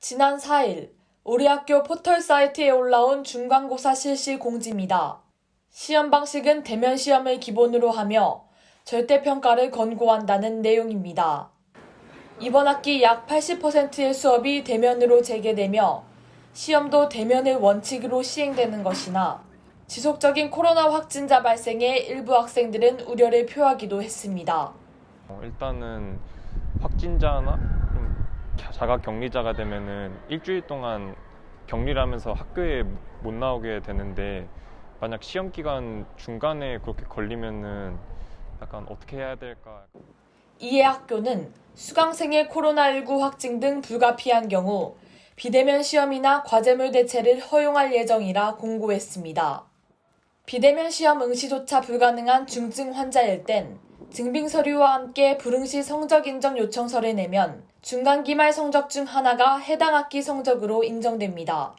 지난 4일 우리 학교 포털 사이트에 올라온 중간고사 실시 공지입니다. 시험 방식은 대면 시험을 기본으로 하며 절대평가를 권고한다는 내용입니다. 이번 학기 약 80%의 수업이 대면으로 재개되며 시험도 대면을 원칙으로 시행되는 것이나 지속적인 코로나 확진자 발생에 일부 학생들은 우려를 표하기도 했습니다. 어, 일단은 확진자나 좀 자가 격리자가 되면은 일주일 동안 격리를 하면서 학교에 못 나오게 되는데 만약 시험 기간 중간에 그렇게 걸리면은 약간 어떻게 해야 될까 이에 학교는 수강생의 코로나19 확진 등 불가피한 경우 비대면 시험이나 과제물 대체를 허용할 예정이라 공고했습니다. 비대면 시험 응시조차 불가능한 중증 환자일 땐 증빙 서류와 함께 불응시 성적 인정 요청서를 내면 중간 기말 성적 중 하나가 해당 학기 성적으로 인정됩니다.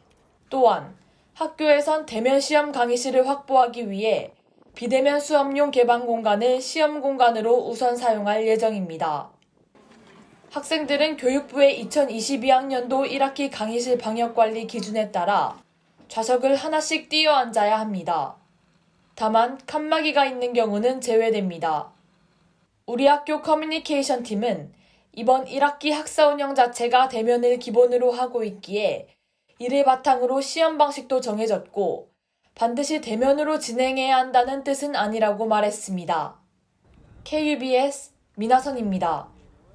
또한 학교에선 대면 시험 강의실을 확보하기 위해 비대면 수업용 개방 공간을 시험 공간으로 우선 사용할 예정입니다. 학생들은 교육부의 2022학년도 1학기 강의실 방역관리 기준에 따라 좌석을 하나씩 띄어 앉아야 합니다. 다만 칸막이가 있는 경우는 제외됩니다. 우리 학교 커뮤니케이션 팀은 이번 1학기 학사 운영 자체가 대면을 기본으로 하고 있기에 이를 바탕으로 시험 방식도 정해졌고 반드시 대면으로 진행해야 한다는 뜻은 아니라고 말했습니다. KUBS 민하선입니다.